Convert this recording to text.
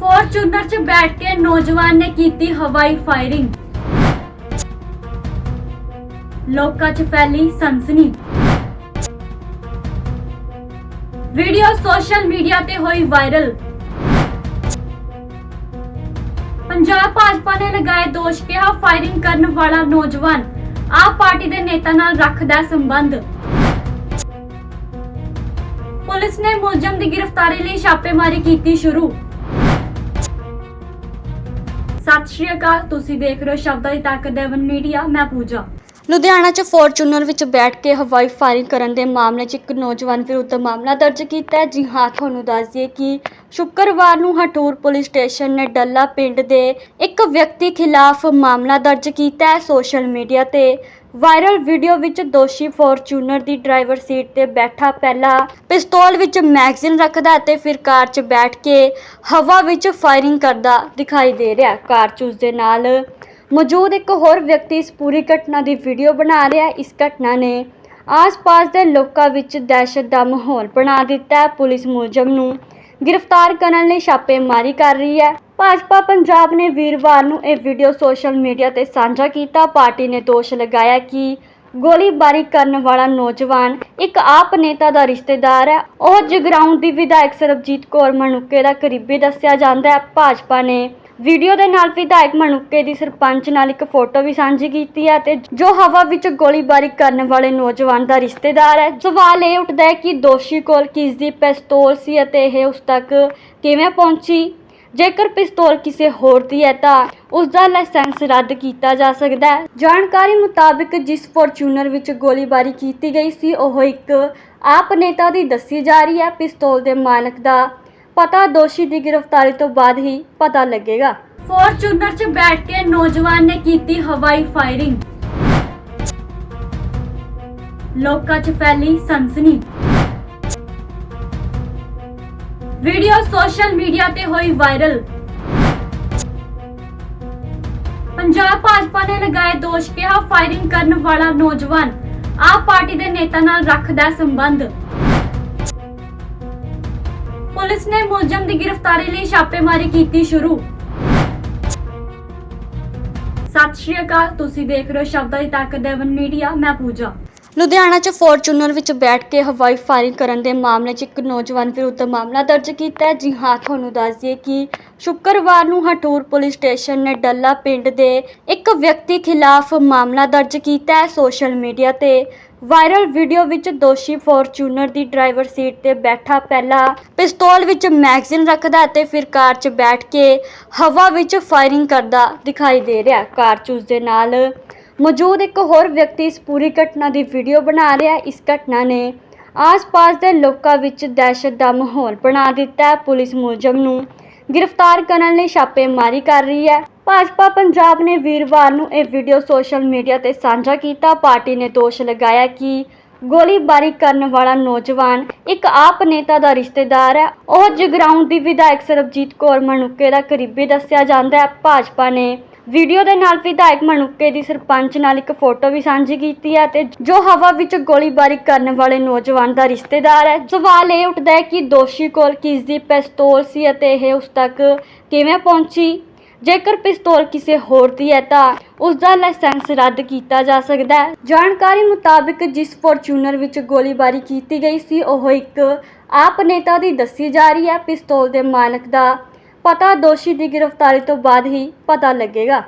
Fortuner 'ਚ ਬੈਠ ਕੇ ਨੌਜਵਾਨ ਨੇ ਕੀਤੀ ਹਵਾਈ ਫਾਇਰਿੰਗ। ਲੋਕਾਂ 'ਚ ਫੈਲੀ ਸਨਸਨੀ। ਵੀਡੀਓ ਸੋਸ਼ਲ ਮੀਡੀਆ ਤੇ ਹੋਈ ਵਾਇਰਲ। ਪੰਜਾਬ ਭਾਜਪਾ ਨੇ ਲਗਾਏ ਦੋਸ਼ ਕਿਹਾ ਫਾਇਰਿੰਗ ਕਰਨ ਵਾਲਾ ਨੌਜਵਾਨ ਆਪ ਪਾਰਟੀ ਦੇ ਨੇਤਾ ਨਾਲ ਰੱਖਦਾ ਸੰਬੰਧ। ਪੁਲਿਸ ਨੇ ਮੁਲਜ਼ਮ ਦੀ ਗ੍ਰਿਫਤਾਰੀ ਲਈ ਛਾਪੇਮਾਰੀ ਕੀਤੀ ਸ਼ੁਰੂ। ਸਤਿ ਸ਼੍ਰੀ ਅਕਾਲ, ਤੁਸੀਂ ਦੇਖ ਰਹੇ ਹੋ ਸ਼ਬਦਾਂ ਦੀ ਤਾਕਤ ਦੇਵਨ ਮੀਡੀਆ, ਮੈਂ ਪੂਜਾ। ਲੁਧਿਆਣਾ 'ਚ ਫੋਰਚੂਨਰ ਵਿੱਚ ਬੈਠ ਕੇ ਹਵਾਈ ਫਾਇਰਿੰਗ ਕਰਨ ਦੇ ਮਾਮਲੇ 'ਚ ਇੱਕ ਨੌਜਵਾਨ ਵਿਰੁੱਧ ਮਾਮਲਾ ਦਰਜ ਕੀਤਾ ਹੈ। ਜੀ ਹਾਂ, ਤੁਹਾਨੂੰ ਦੱਸ ਦਈਏ ਕਿ ਸ਼ੁੱਕਰਵਾਰ ਨੂੰ ਹਟੂਰ ਪੁਲਿਸ ਸਟੇਸ਼ਨ ਨੇ ਡੱਲਾ ਪਿੰਡ ਦੇ ਇੱਕ ਵਿਅਕਤੀ ਖਿਲਾਫ ਮਾਮਲਾ ਦਰਜ ਕੀਤਾ ਹੈ। ਸੋਸ਼ਲ ਮੀਡੀਆ ਤੇ ਵਾਇਰਲ ਵੀਡੀਓ ਵਿੱਚ ਦੋਸ਼ੀ ਫੋਰਚੂਨਰ ਦੀ ਡਰਾਈਵਰ ਸੀਟ ਤੇ ਬੈਠਾ ਪਹਿਲਾਂ ਪਿਸਤੌਲ ਵਿੱਚ ਮੈਗਜ਼ੀਨ ਰੱਖਦਾ ਅਤੇ ਫਿਰ ਕਾਰ 'ਚ ਬੈਠ ਕੇ ਹਵਾ ਵਿੱਚ ਫਾਇਰਿੰਗ ਕਰਦਾ ਦਿਖਾਈ ਦੇ ਰਿਹਾ। ਕਾਰ ਕਾਰਚੂਸ ਦੇ ਨਾਲ ਮੌਜੂਦ ਇੱਕ ਹੋਰ ਵਿਅਕਤੀ ਇਸ ਪੂਰੀ ਘਟਨਾ ਦੀ ਵੀਡੀਓ ਬਣਾ ਰਿਹਾ ਇਸ ਘਟਨਾ ਨੇ ਆਸ-ਪਾਸ ਦੇ ਲੋਕਾਂ ਵਿੱਚ ਦਹਿਸ਼ਤ ਦਾ ਮਾਹੌਲ ਬਣਾ ਦਿੱਤਾ। ਪੁਲਿਸ ਮੁਲਜ਼ਮ ਨੂੰ ਗ੍ਰਿਫਤਾਰ ਕਰਨ ਲਈ ਛਾਪੇਮਾਰੀ ਕਰ ਰਹੀ ਹੈ। ਭਾਜਪਾ ਪੰਜਾਬ ਨੇ ਵੀਰਵਾਰ ਨੂੰ ਇਹ ਵੀਡੀਓ ਸੋਸ਼ਲ ਮੀਡੀਆ ਤੇ ਸਾਂਝਾ ਕੀਤਾ। ਪਾਰਟੀ ਨੇ ਦੋਸ਼ ਲਗਾਇਆ ਕਿ ਗੋਲੀਬਾਰੀ ਕਰਨ ਵਾਲਾ ਨੌਜਵਾਨ ਇੱਕ ਆਪ ਨੇਤਾ ਦਾ ਰਿਸ਼ਤੇਦਾਰ ਹੈ। ਉਹ ਜਗਰਾਉਂ ਦੀ ਵਿਧਾਇਕ ਸਰਬਜੀਤ ਕੌਰ ਮਣੁੱਕੇ ਦਾ ਕਰੀਬੀ ਦੱਸਿਆ ਜਾਂਦਾ ਹੈ। ਭਾਜਪਾ ਨੇ ਵੀਡੀਓ ਦੇ ਨਾਲ ਵਿਧਾਇਕ ਮਣੁੱਕੇ ਦੀ ਸਰਪੰਚ ਨਾਲ ਇੱਕ ਫੋਟੋ ਵੀ ਸਾਂਝੀ ਕੀਤੀ ਹੈ ਤੇ ਜੋ ਹਵਾ ਵਿੱਚ ਗੋਲੀਬਾਰੀ ਕਰਨ ਵਾਲੇ ਨੌਜਵਾਨ ਦਾ ਰਿਸ਼ਤੇਦਾਰ ਹੈ। ਸਵਾਲ ਇਹ ਉੱਠਦਾ ਹੈ ਕਿ ਦੋਸ਼ੀ ਕੋਲ ਕਿਸ ਦੀ ਪਿਸਤੌਲ ਸੀ ਅਤੇ ਇਹ ਉਸ ਤੱਕ ਕਿਵੇਂ ਪਹੁੰਚੀ? ਜੇਕਰ ਪਿਸਤੌਲ ਕਿਸੇ ਹੋਰ ਦੀ ਹੈ ਤਾਂ ਉਸ ਦਾ ਲਾਇਸੈਂਸ ਰੱਦ ਕੀਤਾ ਜਾ ਸਕਦਾ ਹੈ। ਜਾਣਕਾਰੀ ਮੁਤਾਬਕ ਜਿਸ ਫੋਰਚੂਨਰ ਵਿੱਚ ਗੋਲੀਬਾਰੀ ਕੀਤੀ ਗਈ ਸੀ, ਉਹ ਇੱਕ ਆਪ ਨੇਤਾ ਦੀ ਦੱਸੀ ਜਾ ਰਹੀ ਹੈ। ਪਿਸਤੌਲ ਦੇ ਮਾਲਕ ਦਾ ਪਤਾ ਦੋਸ਼ੀ ਦੀ ਗ੍ਰਿਫਤਾਰੀ ਤੋਂ ਬਾਅਦ ਹੀ ਪਤਾ ਲੱਗੇਗਾ। ਫੋਰਚੂਨਰ 'ਚ ਬੈਠ ਕੇ ਨੌਜਵਾਨ ਨੇ ਕੀਤੀ ਹਵਾਈ ਫਾਇਰਿੰਗ। ਲੋਕਾਂ 'ਚ ਫੈਲੀ ਸਨਸਨੀ। ਵੀਡੀਓ ਸੋਸ਼ਲ ਮੀਡੀਆ ਤੇ ਹੋਈ ਵਾਇਰਲ। ਪੰਜਾਬ ਭਾਜਪਾ ਨੇ ਲਗਾਏ ਦੋਸ਼, ਕਿਹਾ ਫਾਇਰਿੰਗ ਕਰਨ ਵਾਲਾ ਨੌਜਵਾਨ ਆਪ ਪਾਰਟੀ ਦੇ ਨੇਤਾ ਨਾਲ ਰੱਖਦਾ ਸੰਬੰਧ। ਪੁਲਿਸ ਨੇ ਮੁਲਜ਼ਮ ਦੀ ਗ੍ਰਿਫਤਾਰੀ ਲਈ ਛਾਪੇਮਾਰੀ ਕੀਤੀ ਸ਼ੁਰੂ। ਸਤਿ ਸ਼੍ਰੀ ਅਕਾਲ, ਤੁਸੀਂ ਦੇਖ ਰਹੇ ਹੋ ਸ਼ਬਦਾਂ ਦੀ ਤਾਕਤ ਦੇਵਨ ਮੀਡੀਆ, ਮੈਂ ਪੂਜਾ। ਲੁਧਿਆਣਾ 'ਚ ਫੋਰਚੂਨਰ ਵਿੱਚ ਬੈਠ ਕੇ ਹਵਾਈ ਫਾਇਰਿੰਗ ਕਰਨ ਦੇ ਮਾਮਲੇ 'ਚ ਇੱਕ ਨੌਜਵਾਨ ਵਿਰੁੱਧ ਮਾਮਲਾ ਦਰਜ ਕੀਤਾ ਹੈ। ਜੀ ਹਾਂ, ਤੁਹਾਨੂੰ ਦੱਸ ਦਈਏ ਕਿ ਸ਼ੁੱਕਰਵਾਰ ਨੂੰ ਹਟੂਰ ਪੁਲਿਸ ਸਟੇਸ਼ਨ ਨੇ ਡੱਲਾ ਪਿੰਡ ਦੇ ਇੱਕ ਵਿਅਕਤੀ ਖਿਲਾਫ ਮਾਮਲਾ ਦਰਜ ਕੀਤਾ ਹੈ। ਸੋਸ਼ਲ ਮੀਡੀਆ ਤੇ ਵਾਇਰਲ ਵੀਡੀਓ ਵਿੱਚ ਦੋਸ਼ੀ ਫੋਰਚੂਨਰ ਦੀ ਡਰਾਈਵਰ ਸੀਟ ਤੇ ਬੈਠਾ ਪਹਿਲਾਂ ਪਿਸਤੌਲ ਵਿੱਚ ਮੈਗਜ਼ੀਨ ਰੱਖਦਾ ਅਤੇ ਫਿਰ ਕਾਰ 'ਚ ਬੈਠ ਕੇ ਹਵਾ ਵਿੱਚ ਫਾਇਰਿੰਗ ਕਰਦਾ ਦਿਖਾਈ ਦੇ ਰਿਹਾ। ਕਾਰ ਕਾਰਚੂਸ ਦੇ ਨਾਲ ਮੌਜੂਦ ਇੱਕ ਹੋਰ ਵਿਅਕਤੀ ਇਸ ਪੂਰੀ ਘਟਨਾ ਦੀ ਵੀਡੀਓ ਬਣਾ ਰਿਹਾ। ਇਸ ਘਟਨਾ ਨੇ ਆਸ-ਪਾਸ ਦੇ ਲੋਕਾਂ ਵਿੱਚ ਦਹਿਸ਼ਤ ਦਾ ਮਾਹੌਲ ਬਣਾ ਦਿੱਤਾ। ਪੁਲਿਸ ਮੁਲਜ਼ਮ ਨੂੰ ਗ੍ਰਿਫਤਾਰ ਕਰਨ ਲਈ ਛਾਪੇਮਾਰੀ ਕਰ ਰਹੀ ਹੈ। ਭਾਜਪਾ ਪੰਜਾਬ ਨੇ ਵੀਰਵਾਰ ਨੂੰ ਇਹ ਵੀਡੀਓ ਸੋਸ਼ਲ ਮੀਡੀਆ ਤੇ ਸਾਂਝਾ ਕੀਤਾ। ਪਾਰਟੀ ਨੇ ਦੋਸ਼ ਲਗਾਇਆ ਕਿ ਗੋਲੀਬਾਰੀ ਕਰਨ ਵਾਲਾ ਨੌਜਵਾਨ ਇੱਕ ਆਪ ਨੇਤਾ ਦਾ ਰਿਸ਼ਤੇਦਾਰ ਹੈ। ਉਹ ਜਗਰਾਉਂ ਦੀ ਵਿਧਾਇਕ ਸਰਬਜੀਤ ਕੌਰ ਮਣੁੱਕੇ ਦਾ ਕਰੀਬੀ ਦੱਸਿਆ ਜਾਂਦਾ ਹੈ। ਭਾਜਪਾ ਨੇ ਵੀਡੀਓ ਦੇ ਨਾਲ ਵਿਧਾਇਕ ਮਣੁੱਕੇ ਦੀ ਸਰਪੰਚ ਨਾਲ ਇੱਕ ਫੋਟੋ ਵੀ ਸਾਂਝੀ ਕੀਤੀ ਹੈ ਤੇ ਜੋ ਹਵਾ ਵਿੱਚ ਗੋਲੀਬਾਰੀ ਕਰਨ ਵਾਲੇ ਨੌਜਵਾਨ ਦਾ ਰਿਸ਼ਤੇਦਾਰ ਹੈ। ਸਵਾਲ ਇਹ ਉੱਠਦਾ ਹੈ ਕਿ ਦੋਸ਼ੀ ਕੋਲ ਕਿਸ ਦੀ ਪਿਸਤੌਲ ਸੀ ਅਤੇ ਇਹ ਉਸ ਤੱਕ ਕਿਵੇਂ ਪਹੁੰਚੀ? ਜੇਕਰ ਪਿਸਤੌਲ ਕਿਸੇ ਹੋਰ ਦੀ ਹੈ ਤਾਂ ਉਸ ਦਾ ਲਾਇਸੈਂਸ ਰੱਦ ਕੀਤਾ ਜਾ ਸਕਦਾ ਹੈ। ਜਾਣਕਾਰੀ ਮੁਤਾਬਕ ਜਿਸ ਫੋਰਚੂਨਰ ਵਿੱਚ ਗੋਲੀਬਾਰੀ ਕੀਤੀ ਗਈ ਸੀ, ਉਹ ਇੱਕ ਆਪ ਨੇਤਾ ਦੀ ਦੱਸੀ ਜਾ ਰਹੀ ਹੈ। ਪਿਸਤੌਲ ਦੇ ਮਾਲਕ ਦਾ ਪਤਾ ਦੋਸ਼ੀ ਦੀ ਗ੍ਰਿਫਤਾਰੀ ਤੋਂ ਬਾਅਦ ਹੀ ਪਤਾ ਲੱਗੇਗਾ।